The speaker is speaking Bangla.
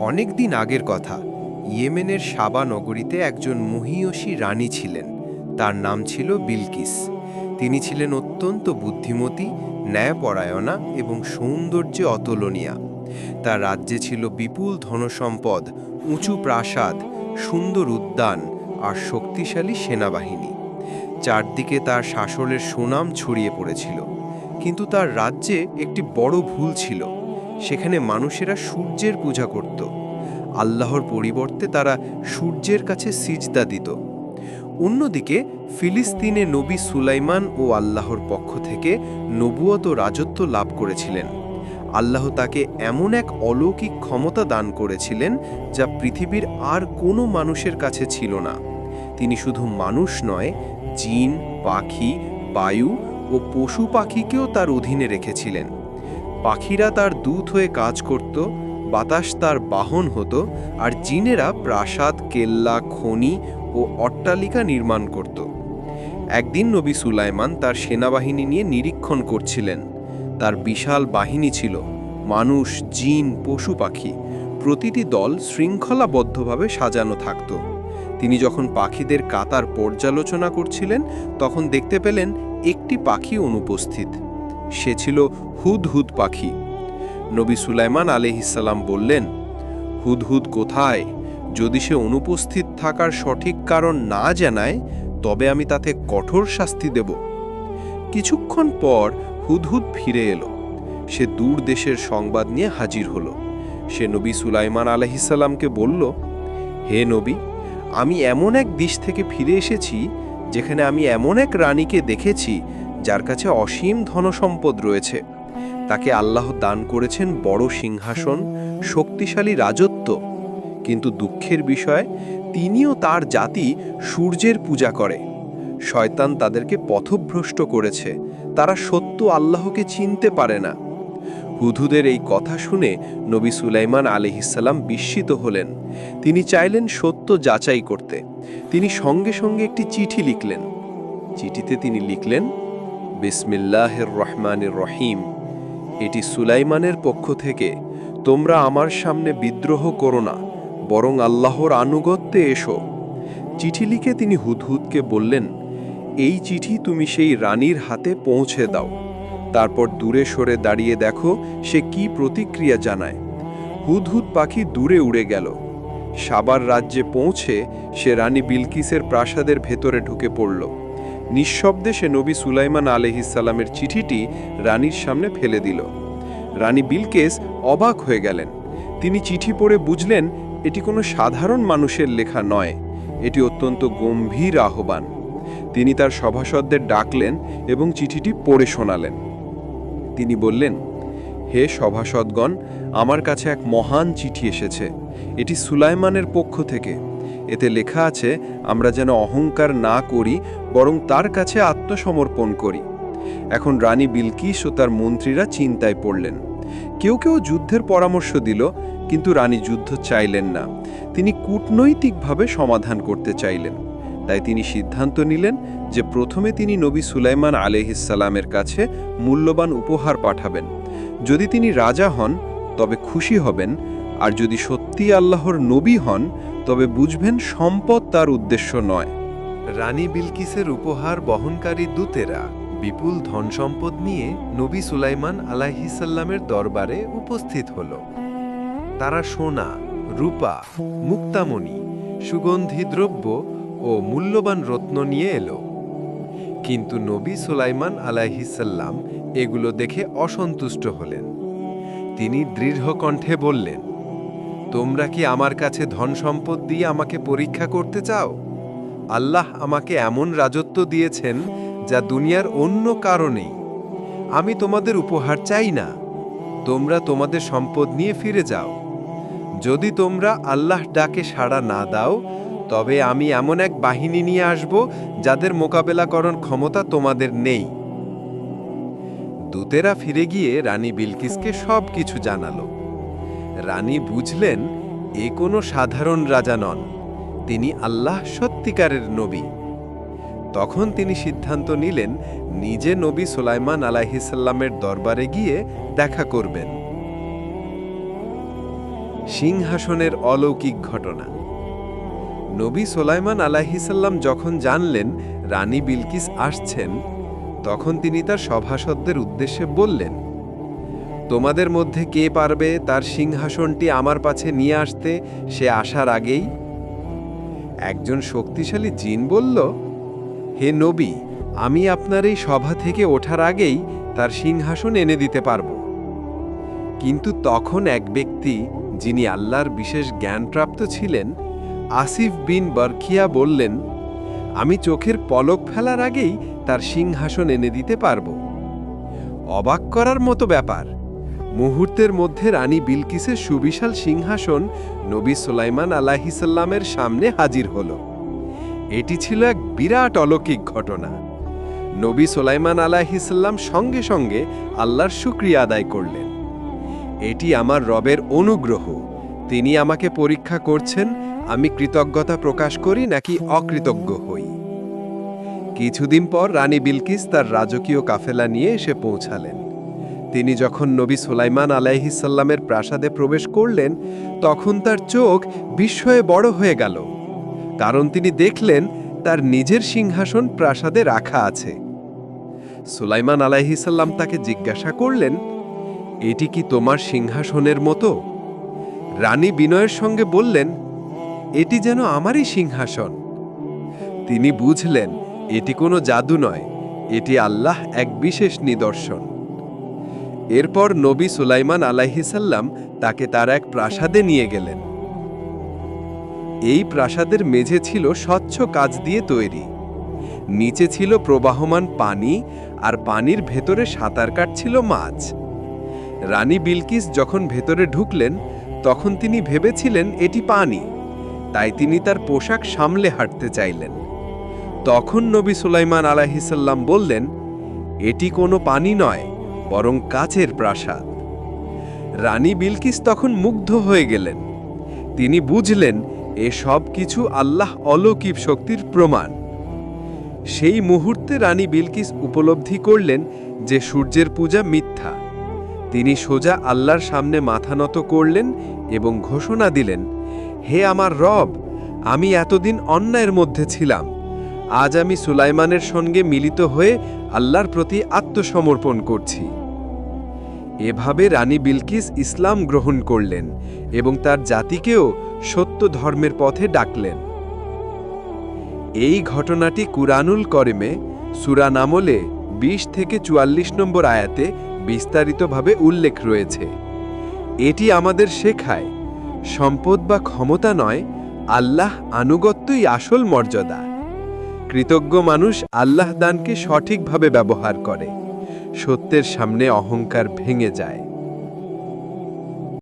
অনেক দিন আগের কথা। ইয়েমেনের সাবা নগরীতে একজন মহিয়সী রানী ছিলেন। তার নাম ছিল বিলকিস। তিনি ছিলেন অত্যন্ত বুদ্ধিমতী, ন্যায়পরায়ণা এবং সৌন্দর্যে অতুলনীয়া। তার রাজ্যে ছিল বিপুল ধনসম্পদ, উঁচু প্রাসাদ, সুন্দর উদ্যান আর শক্তিশালী সেনাবাহিনী। চারদিকে তার শাসনের সুনাম ছড়িয়ে পড়েছিল। কিন্তু তার রাজ্যে একটি বড় ভুল ছিল। সেখানে মানুষেরা সূর্যের পূজা করত। আল্লাহর পরিবর্তে তারা সূর্যের কাছে সিজদা দিত। অন্যদিকে ফিলিস্তিনে নবী সুলাইমান ও আল্লাহর পক্ষ থেকে নবুয়ত রাজত্ব লাভ করেছিলেন। আল্লাহ তাকে এমন এক অলৌকিক ক্ষমতা দান করেছিলেন যা পৃথিবীর আর কোনো মানুষের কাছে ছিল না। তিনি শুধু মানুষ নয়, জিন, পাখি, বায়ু ও পশু পাখিকেও তার অধীনে রেখেছিলেন। পাখিরা তার দূত হয়ে কাজ করত, বাতাস তার বাহন হতো, আর জিনেরা প্রাসাদ, কেল্লা, খনি ও অট্টালিকা নির্মাণ করত। একদিন নবী সুলাইমান তার সেনাবাহিনী নিয়ে নিরীক্ষণ করছিলেন। তার বিশাল বাহিনী ছিল, মানুষ, জিন, পশু পাখি, প্রতিটি দল শৃঙ্খলাবদ্ধভাবে সাজানো থাকত। তিনি যখন পাখিদের কাতার পর্যালোচনা করছিলেন, তখন দেখতে পেলেন একটি পাখি অনুপস্থিত। সে ছিল হুদহুদ পাখি। নবী সুলাইমান আলহিসাল্লাম বললেন হুদহুদ কোথায়? যদি সে অনুপস্থিত থাকার সঠিক কারণ না জানায়, তবে আমি তাতে কঠোর শাস্তি দেব। কিছুক্ষণ পর হুদহুদ ফিরে এলো। সে দূর দেশের সংবাদ নিয়ে হাজির হলো। সে নবী সুলাইমান আলহিসাল্লামকে বলল, হে নবী, আমি এমন এক দিশ থেকে ফিরে এসেছি, যেখানে আমি এমন এক রানীকে দেখেছি যার কাছে অসীম ধনসম্পদ রয়েছে। তাকে আল্লাহ দান করেছেন বড় সিংহাসন, শক্তিশালী রাজত্ব। কিন্তু দুঃখের বিষয়, তিনিও তার জাতি সূর্যের পূজা করে। শয়তান তাদেরকে পথভ্রষ্ট করেছে। তারা সত্য আল্লাহকে চিনতে পারে না। হুধুদের এই কথা শুনে নবী সুলাইমান আলিহিসাল্লাম বিস্মিত হলেন। তিনি চাইলেন সত্য যাচাই করতে। তিনি সঙ্গে সঙ্গে একটি চিঠি লিখলেন। চিঠিতে তিনি লিখলেন বিসমিল্লাহের রহমানের রহিম এটি সুলাইমানের পক্ষ থেকে, তোমরা আমার সামনে বিদ্রোহ করো না, বরং আল্লাহর আনুগত্যে এসো। চিঠি লিখে তিনি হুদহুদকে বললেন, এই চিঠি তুমি সেই রানীর হাতে পৌঁছে দাও। তারপর দূরে সরে দাঁড়িয়ে দেখো সে কি প্রতিক্রিয়া জানায়। হুদহুদ পাখি দূরে উড়ে গেল। সাবার রাজ্যে পৌঁছে সে রানী বিলকিসের প্রাসাদের ভেতরে ঢুকে পড়ল। নিঃশব্দে সে নবী সুলাইমান আলহিসাল্লামের চিঠিটি রানীর সামনে ফেলে দিল। রানী বিলকেস অবাক হয়ে গেলেন। তিনি চিঠি পড়ে বুঝলেন, এটি কোনো সাধারণ মানুষের লেখা নয়, এটি অত্যন্ত গম্ভীর আহ্বান। তিনি তার সভাসদদের ডাকলেন এবং চিঠিটি পড়ে শোনালেন। তিনি বললেন, হে সভাসদগণ, আমার কাছে এক মহান চিঠি এসেছে। এটি সুলাইমানের পক্ষ থেকে। এতে লেখা আছে, আমরা যেন অহংকার না করি বরং তার কাছে আত্মসমর্পণ করি। এখন রানী বিলকিস ও তার মন্ত্রীরা চিন্তায় পড়লেন। কেউ কেউ যুদ্ধের পরামর্শ দিল, কিন্তু রানী যুদ্ধ চাইলেন না। তিনি কূটনৈতিকভাবে সমাধান করতে চাইলেন। তাই তিনি সিদ্ধান্ত নিলেন যে প্রথমে তিনি নবী সুলাইমান আলহিসাল্লামের কাছে মূল্যবান উপহার পাঠাবেন। যদি তিনি রাজা হন, তবে খুশি হবেন। আর যদি সত্যি আল্লাহর নবী হন, তবে বুঝবেন সম্পদ তার উদ্দেশ্য নয়। রানী বিলকিসের উপহার বহনকারী দূতেরা বিপুল ধনসম্পদ নিয়ে নবী সুলাইমান আলাহিসাল্লামের দরবারে উপস্থিত হল। তারা সোনা, রূপা, মুক্তামণি, সুগন্ধি দ্রব্য ও মূল্যবান রত্ন নিয়ে এলো। কিন্তু নবী সুলাইমান আলাইহিসাল্লাম এগুলো দেখে অসন্তুষ্ট হলেন। তিনি দৃঢ় কণ্ঠে বললেন, তোমরা কি আমার কাছে ধন সম্পদ দিয়ে আমাকে পরীক্ষা করতে চাও? আল্লাহ আমাকে এমন রাজত্ব দিয়েছেন যা দুনিয়ার অন্য কারণেই আমি তোমাদের উপহার চাই না। তোমরা তোমাদের সম্পদ নিয়ে ফিরে যাও। যদি তোমরা আল্লাহ ডাকে সাড়া না দাও, তবে আমি এমন এক বাহিনী নিয়ে আসব যাদের মোকাবেলা করার ক্ষমতা তোমাদের নেই। দূতেরা ফিরে গিয়ে রানী বিলকিসকে সব কিছু জানালো। রানী বুঝলেন, এ কোনো সাধারণ রাজা নন। তিনি আল্লাহ সত্যিকারের নবী। তখন তিনি সিদ্ধান্ত নিলেন, নিজে নবী সুলাইমান আলাহিসাল্লামের দরবারে গিয়ে দেখা করবেন। সিংহাসনের অলৌকিক ঘটনা। নবী সোলাইমান আলাহিসাল্লাম যখন জানলেন রানী বিলকিস আসছেন, তখন তিনি তার সভাসদদের উদ্দেশ্যে বললেন, তোমাদের মধ্যে কে পারবে তার সিংহাসনটি আমার পাছে নিয়ে আসতে? সে আসার আগেই একজন শক্তিশালী জিন বলল, হে নবী, আমি আপনার এই সভা থেকে ওঠার আগেই তার সিংহাসন এনে দিতে পারব। কিন্তু তখন এক ব্যক্তি, যিনি আল্লাহর বিশেষ জ্ঞানপ্রাপ্ত ছিলেন, আসিফ বিন বরখিয়া বললেন, আমি চোখের পলক ফেলার আগেই তার সিংহাসন এনে দিতে পারব। অবাক করার মতো ব্যাপার। মুহূর্তের মধ্যে রানী বিলকিসের সুবিশাল সিংহাসন নবী সুলাইমান আলাহিসাল্লামের সামনে হাজির হল। এটি ছিল এক বিরাট অলৌকিক ঘটনা। নবী সোলাইমান আলাহিসাল্লাম সঙ্গে সঙ্গে আল্লাহর শুক্রিয়া আদায় করলেন। এটি আমার রবের অনুগ্রহ। তিনি আমাকে পরীক্ষা করছেন, আমি কৃতজ্ঞতা প্রকাশ করি নাকি অকৃতজ্ঞ হই? কিছুদিন পর রানী বিলকিস তার রাজকীয় কাফেলা নিয়ে এসে পৌঁছালেন। তিনি যখন নবী সুলাইমান আলাইহিসাল্লামের প্রাসাদে প্রবেশ করলেন, তখন তার চোখ বিস্ময়ে বড় হয়ে গেল, কারণ তিনি দেখলেন তার নিজের সিংহাসন প্রাসাদে রাখা আছে। সুলাইমান আলাইহিসাল্লাম তাকে জিজ্ঞাসা করলেন, এটি কি তোমার সিংহাসনের মতো? রানী বিনয়ের সঙ্গে বললেন, এটি যেন আমারই সিংহাসন। তিনি বুঝলেন, এটি কোনো জাদু নয়, এটি আল্লাহ এক বিশেষ নিদর্শন। এরপর নবী সুলাইমান আলাইহিসাল্লাম তাকে তার এক প্রাসাদে নিয়ে গেলেন। এই প্রাসাদের মেঝে ছিল স্বচ্ছ কাজ দিয়ে তৈরি। নিচে ছিল প্রবাহমান পানি আর পানির ভেতরে সাঁতার কাটছিল মাছ। রানী বিলকিস যখন ভেতরে ঢুকলেন, তখন তিনি ভেবেছিলেন এটি পানি। তাই তিনি তার পোশাক সামলে হাঁটতে চাইলেন। তখন নবী সুলাইমান আলাহিসাল্লাম বললেন, এটি কোনো পানি নয় বরং কাচের প্রাসাদ। রানী বিলকিস তখন মুগ্ধ হয়ে গেলেন। তিনি বুঝলেন, এ সব কিছু আল্লাহ অলৌকিক শক্তির প্রমাণ। সেই মুহূর্তে রানী বিলকিস উপলব্ধি করলেন যে সূর্যের পূজা মিথ্যা। তিনি সোজা আল্লাহর সামনে মাথা নত করলেন এবং ঘোষণা দিলেন, হে আমার রব, আমি এতদিন অন্যায়ের মধ্যে ছিলাম। আজ আমি সুলাইমানের সঙ্গে মিলিত হয়ে আল্লাহর প্রতি আত্মসমর্পণ করছি। এভাবে রানী বিলকিস ইসলাম গ্রহণ করলেন এবং তার জাতিকেও সত্য ধর্মের পথে ডাকলেন। এই ঘটনাটি কুরআনুল করিমে সুরা নামলে বিশ থেকে চুয়াল্লিশ নম্বর আয়াতে বিস্তারিতভাবে উল্লেখ রয়েছে। এটি আমাদের শেখায়, সম্পদ বা ক্ষমতা নয়, আল্লাহ আনুগত্যই আসল মর্যাদা। কৃতজ্ঞ মানুষ আল্লাহ দানকে সঠিকভাবে ব্যবহার করে। সত্যের সামনে অহংকার ভেঙে যায়।